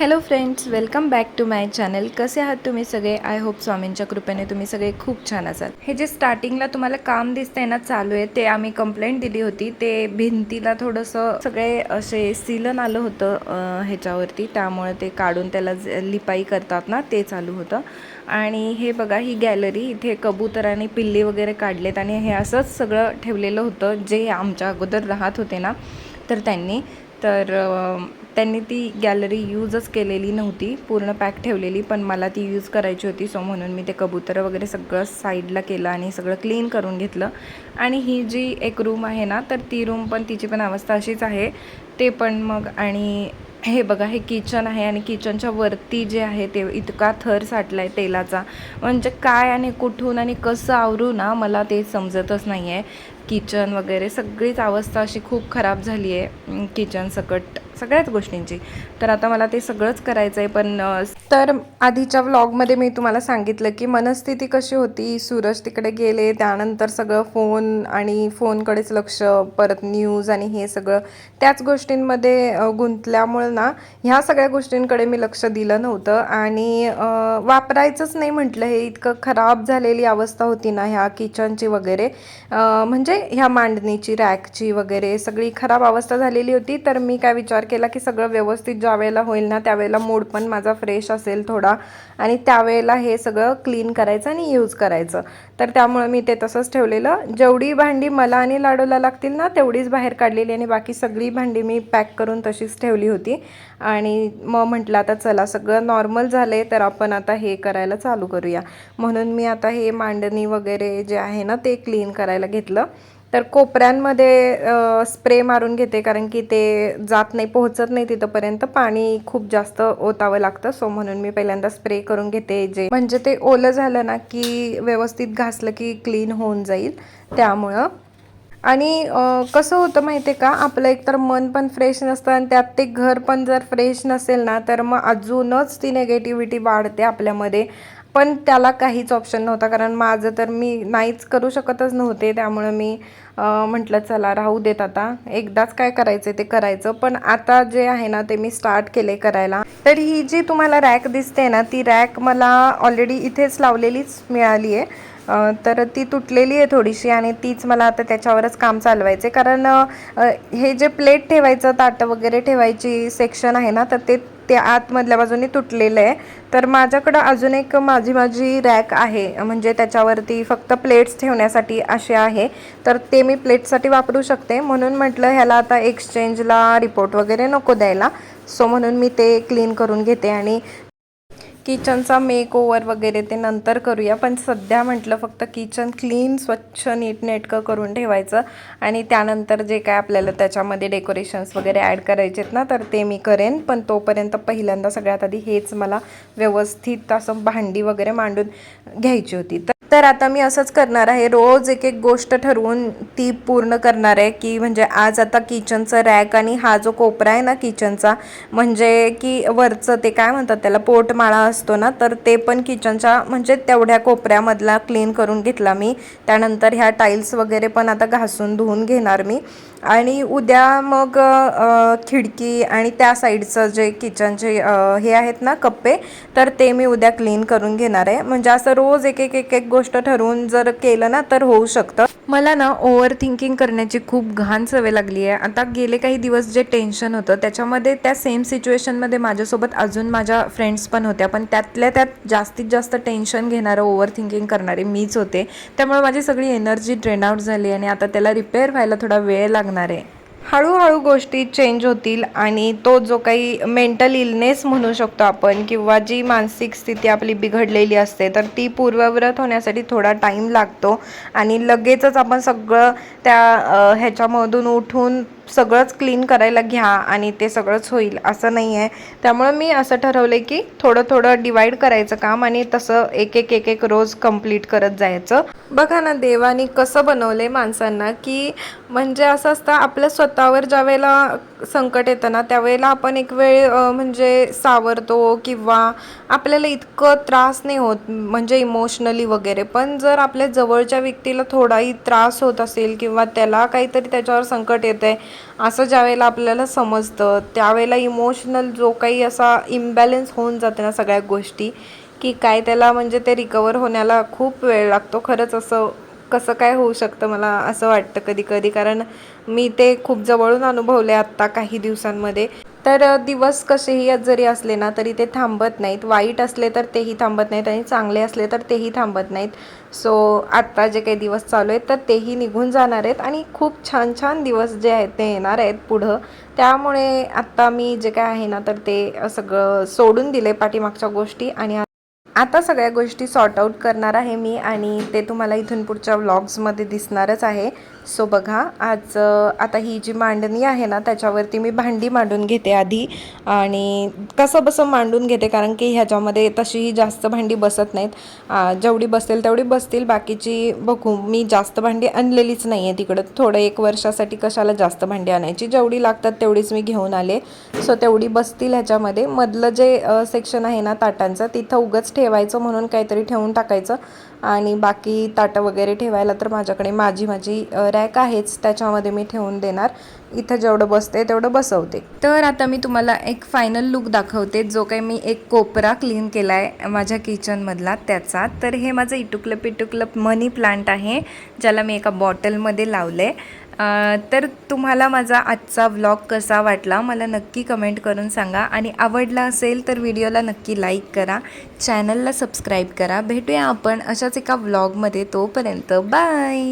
Hello friends welcome back to my channel कसे आहात तुम्ही सगळे? आय होप स्वामींच्या कृपेने तुम्ही सगळे खूप छान असाल. हे जे स्टार्टिंगला तुम्हाला काम दिसतंय ना चालू आहे ते आम्ही कंप्लेंट दिली होती. ते भिंतीला थोडंसं सगळे असे सिलन आलं होतं ह्याच्यावरती. त्यामुळे ते काढून त्याला ज- लिपाई करतात ना ते चालू होतं. आणि हे बघा ही गॅलरी इथे कबुतराने पिल्ली वगैरे काढलेत. आणि हे असंच सगळं ठेवलेलं होतं जे आमच्या अगोदर राहत होते ना तर त्यांनी तर त्यांनी ती गॅलरी यूजच केलेली नव्हती पूर्ण पॅक ठेवलेली पण मला ती यूज करायची होती. सो म्हणून मी ते कबूतर वगैरे सगळं साईडला केलं आणि सगळं क्लीन करून घेतलं. आणि ही जी एक रूम आहे ना तर ती रूम पण तिची पण अवस्था अशीच आहे. ते पण मग आणि हे बघा हे किचन आहे आणि किचनच्या वरती जे आहे ते इतका थर साठला आहे तेलाचा. म्हणजे काय आणि कुठून आणि कसं आवरू ना मला ते समजतच नाही आहे किचन वगैरे सगळीच अवस्था अशी खूप खराब झाली आहे किचन सकट सगळ्याच गोष्टींची. तर आता मला ते सगळंच करायचं आहे पण तर आधीच्या व्लॉगमध्ये मी तुम्हाला सांगितलं की मनस्थिती कशी होती सूरज तिकडे गेले त्यानंतर सगळं फोन आणि फोनकडेच लक्ष परत न्यूज आणि हे सगळं त्याच गोष्टींमध्ये गुंतल्यामुळं ना ह्या सगळ्या गोष्टींकडे मी लक्ष दिलं नव्हतं आणि वापरायचंच नाही म्हटलं हे इतकं खराब झालेली अवस्था होती ना ह्या किचनची वगैरे. म्हणजे ह्या मांडणीची रॅकची वगैरे सगळी खराब अवस्था झालेली होती. तर मी काय विचार केला की सगळं व्यवस्थित ज्या वेळेला होईल ना त्यावेळेला मूड पण माझा फ्रेश असेल थोडा. आणि त्यावेळेला हे सगळं क्लीन करायचं आणि यूज करायचं. तर त्यामुळे मी ते तसंच ठेवलेलं. जेवढी भांडी मला आणि लाडूला लागतील ना तेवढीच बाहेर काढलेली आणि बाकी सगळी भांडी मी पॅक करून तशीच ठेवली होती. आणि मग म्हटलं आता चला सगळं नॉर्मल झालं आहे तर आपण आता हे करायला चालू करूया. म्हणून मी आता हे मांडणी वगैरे जे आहे ना ते क्लीन करायला घेतलं. तर कोपऱ्यांमध्ये स्प्रे मारून घेते कारण की ते जात नाही पोहोचत नाही तिथंपर्यंत. पाणी खूप जास्त ओतावं लागतं सो म्हणून मी पहिल्यांदा स्प्रे करून घेते जे म्हणजे ते ओलं झालं ना की व्यवस्थित घासलं की क्लीन होऊन जाईल त्यामुळं. आणि कसं होतं माहिती आहे का आपलं एकतर मन पण फ्रेश नसतं आणि त्यात ते घर पण जर फ्रेश नसेल ना तर मग अजूनच ती नेगेटिव्हिटी वाढते आपल्यामध्ये. पण त्याला काहीच ऑप्शन नव्हता. कारण माझं तर मी नाहीच करू शकतच नव्हते. त्यामुळं मी म्हटलं चला राहू देत आता. एकदाच काय करायचं ते करायचं. पण आता जे आहे ना ते मी स्टार्ट केले करायला. तर ही जी तुम्हाला रॅक दिसते ना ती रॅक मला ऑलरेडी इथेच लावलेलीच मिळाली आहे तर ती तुटलेली आहे थोडीशी आणि तीच मला आता त्याच्यावरच काम चालवायचे कारण हे जे प्लेट ठेवायचं ताटं वगैरे ठेवायची सेक्शन आहे ना तर ते ते आतमधल्या बाजूने तुटलेलं आहे. तर माझ्याकडं अजून एक माझी माझी रॅक आहे. म्हणजे त्याच्यावरती फक्त प्लेट्स ठेवण्यासाठी असे आहे. तर ते मी प्लेटसाठी वापरू शकते. म्हणून म्हटलं ह्याला आता एक्सचेंजला रिपोर्ट वगैरे नको द्यायला. सो म्हणून मी ते क्लीन करून घेते आणि किचनचा मेक ओवर वगैरे ते नंतर करूया. पण सध्या म्हटलं फक्त किचन क्लीन स्वच्छ नीटनेटकं करून ठेवायचं. आणि त्यानंतर जे काय आपल्याला त्याच्यामध्ये डेकोरेशन्स वगैरे ॲड करायचे आहेत ना तर ते मी करेन. पण तोपर्यंत पहिल्यांदा सगळ्यात आधी हेच मला व्यवस्थित असं भांडी वगैरे मांडून घ्यायची होती. तर तर आता मी असंच करणार आहे. रोज एक एक गोष्ट ठरवून ती पूर्ण करणार आहे की म्हणजे आज आता किचनचं रॅक आणि हा जो कोपरा आहे ना किचनचा म्हणजे की वरचं ते काय म्हणतात त्याला पोटमाळा असतो ना तर ते पण किचनच्या म्हणजे तेवढ्या कोपऱ्यामधला क्लीन करून घेतला मी. त्यानंतर ह्या टाईल्स वगैरे पण आता घासून धुवून घेणार मी. आणि उद्या मग खिडकी आणि त्या साईडचं जे किचनचे हे आहेत ना कप्पे तर ते मी उद्या क्लीन करून घेणार आहे. म्हणजे असं रोज एक एक एक एक गोष्ट ठरवून जर केलं ना तर होऊ शकतं. मला ना ओव्हर थिंकिंग करण्याची खूप घाण सवय लागली आहे. आता गेले काही दिवस जे टेन्शन होतं त्याच्यामध्ये त्या सेम सिच्युएशनमध्ये माझ्यासोबत अजून माझ्या फ्रेंड्स पण होत्या. पण त्यातल्या त्यात जास्तीत जास्त टेन्शन घेणारं ओव्हर थिंकिंग करणारे मीच होते. त्यामुळे माझी सगळी एनर्जी ड्रेन आउट झाली आणि आता त्याला रिपेअर व्हायला थोडा वेळ लागणार आहे. हळूहळू गोष्टी चेंज होतील आणि तो जो काही मेंटल इलनेस म्हणू शकतो आपण किंवा जी मानसिक स्थिती आपली बिघडलेली असते तर ती पूर्वव्रत होण्यासाठी थोडा टाईम लागतो आणि लगेचच आपण सगळं त्या ह्याच्यामधून उठून सगळंच क्लीन करायला घ्या आणि ते सगळंच होईल असं नाही आहे त्यामुळं मी असं ठरवलं की थोडं थोडं डिवाईड करायचं काम आणि तसं एक एक एक एक रोज कंप्लीट करत जायचं. बघा ना देवाने कसं बनवलंय माणसांना की म्हणजे असं असतं आपल्या स्वतःवर ज्या वेळेला संकट येतं ना त्यावेळेला आपण एक वेळ म्हणजे सावरतो किंवा आपल्याला इतकं त्रास नाही होत म्हणजे इमोशनली वगैरे. पण जर आपल्या जवळच्या व्यक्तीला थोडाही त्रास होत असेल किंवा त्याला काहीतरी त्याच्यावर संकट येत आहे असं ज्यावेळेला आपल्याला समजतं त्यावेळेला इमोशनल जो काही असा इम्बॅलन्स होऊन जाते ना सगळ्या गोष्टी की काय त्याला म्हणजे ते रिकवर होण्याला खूप वेळ लागतो. खरंच असं कसं काय होऊ शकतं मला असं वाटतं कधी कधी कारण मी ते खूप जवळून अनुभवले आत्ता काही दिवसांमध्ये. तर दिवस कसेही जरी असले ना तरी ते थांबत नाहीत. वाईट असले तर तेही थांबत नाहीत आणि चांगले असले तर तेही थांबत नाहीत. सो आत्ता जे काही दिवस चालू आहेत तर तेही निघून जाणार आहेत आणि खूप छान छान दिवस जे आहेत ते येणार आहेत पुढं. त्यामुळे आत्ता मी जे काय आहे ना तर ते सगळं सोडून दिले पाठीमागच्या गोष्टी आणि आता सगळ्या गोष्टी सॉर्ट आऊट करणार आहे मी आणि ते तुम्हाला इथून पुढच्या व्लॉग्समध्ये दिसणारच आहे. सो बघा आज आता ही जी मांडणी आहे ना त्याच्यावरती मी भांडी मांडून घेते आधी आणि कसं बसं मांडून घेते कारण की ह्याच्यामध्ये तशीही जास्त भांडी बसत नाहीत. जेवढी बसेल तेवढी बसतील बाकीची बघू. मी जास्त भांडी आणलेलीच नाही आहे तिकडं. थोडं एक वर्षासाठी कशाला जास्त भांडी आणायची? जेवढी लागतात तेवढीच मी घेऊन आले. सो तेवढी बसतील ह्याच्यामध्ये. मधलं जे सेक्शन आहे ना ताटांचं तिथं उगच ठेवायचं म्हणून काहीतरी ठेवून टाकायचं. आणि बाकी ताटं वगैरे ठेवायला तर माझ्याकडे माझी माझी रॅक आहेच. त्याच्यामध्ये मी ठेवून देणार. इथं जेवढं बसते तेवढं बसवते. तर आता मी तुम्हाला एक फायनल लुक दाखवते. जो काही मी एक कोपरा क्लीन केला आहे माझ्या किचनमधला त्याचा. तर हे माझं इटुकलप इटुकलप मनी प्लांट आहे ज्याला मी एका बॉटलमध्ये लावलं आहे तर तुम्हाला माझा आजचा व्लॉग कसा वाटला मला नक्की कमेंट करून सांगा. आणि आवडला असेल तर व्हिडिओला नक्की लाईक करा. चॅनलला सबस्क्राईब करा. भेटूया आपण अशाच एका व्लॉगमध्ये तोपर्यंत. बाय